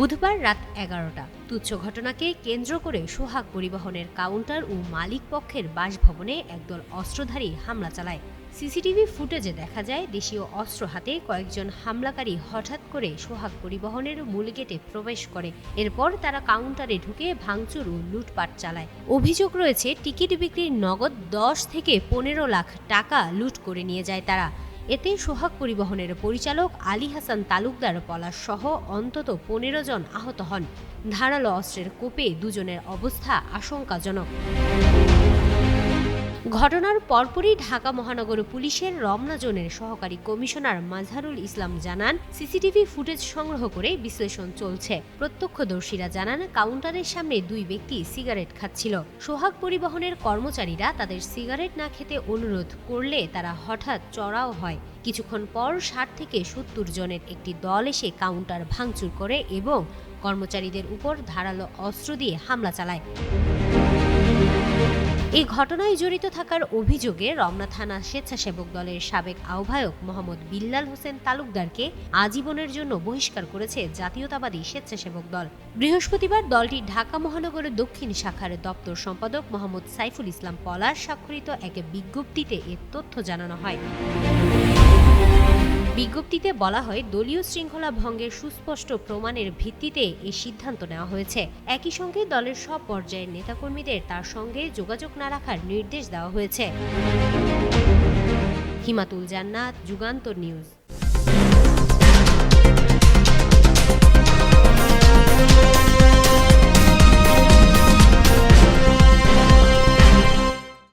বুধবার রাত এগারোটা। তুচ্ছ ঘটনাকে কেন্দ্র করে সোহাগ পরিবহনের কাউন্টার ও মালিক পক্ষের বাসভবনে একদল অস্ত্রধারী হামলা চালায়। সিসিটিভি ফুটেজে দেখা যায়, দেশীয় অস্ত্র হাতে কয়েকজন হামলাকারী হঠাৎ করে সোহাগ পরিবহনের মূল গেটে প্রবেশ করে। এরপর তারা কাউন্টারে ঢুকে ভাঙচুর ও লুটপাট চালায়। অভিযোগ রয়েছে, টিকিট বিক্রির নগদ দশ থেকে পনেরো লাখ টাকা লুট করে নিয়ে যায় তারা। এতে সোহাগ পরিবহনের পরিচালক আলী হাসান তালুকদার পলাশ সহ অন্তত পনেরো জন আহত হন। ধারালো অস্ত্রের কোপে দুজনের অবস্থা আশঙ্কাজনক। ঘটনার পরপরই ঢাকা মহানগর পুলিশের রমনা জোনের সহকারী কমিশনার মাজহারুল ইসলাম জানান, সিসিটিভি ফুটেজ সংগ্রহ করে বিশ্লেষণ চলছে। প্রত্যক্ষদর্শীরা জানান, কাউন্টারের সামনে দুই ব্যক্তি সিগারেট খাচ্ছিল। সোহাগ পরিবহনের কর্মচারীরা তাদের সিগারেট না খেতে অনুরোধ করলে তারা হঠাৎ চড়াও হয়। কিছুক্ষণ পর ষাট থেকে সত্তর জনের একটি দল এসে কাউন্টার ভাঙচুর করে এবং কর্মচারীদের উপর ধারালো অস্ত্র দিয়ে হামলা চালায়। এই ঘটনায় জড়িত থাকার অভিযোগে রমনা থানা স্বেচ্ছাসেবক দলের সাবেক আহ্বায়ক মোহাম্মদ বিল্লাল হোসেন তালুকদারকে আজীবনের জন্য বহিষ্কার করেছে জাতীয়তাবাদী স্বেচ্ছাসেবক দল। বৃহস্পতিবার দলটি ঢাকা মহানগরের দক্ষিণ শাখার দপ্তর সম্পাদক মোহাম্মদ সাইফুল ইসলাম পলাশ স্বাক্ষরিত এক বিজ্ঞপ্তিতে এ তথ্য জানানো হয়। বিজ্ঞপ্তিতে বলা হয়, দলীয় শৃঙ্খলা ভঙ্গের সুস্পষ্ট প্রমাণের ভিত্তিতে এই সিদ্ধান্ত নেওয়া হয়েছে। একই সঙ্গে দলের সব পর্যায়ের নেতাকর্মীদের তার সঙ্গে যোগাযোগ না রাখার নির্দেশ দেওয়া হয়েছে। হিমাতুল জান্নাত, যুগান্তর নিউজ।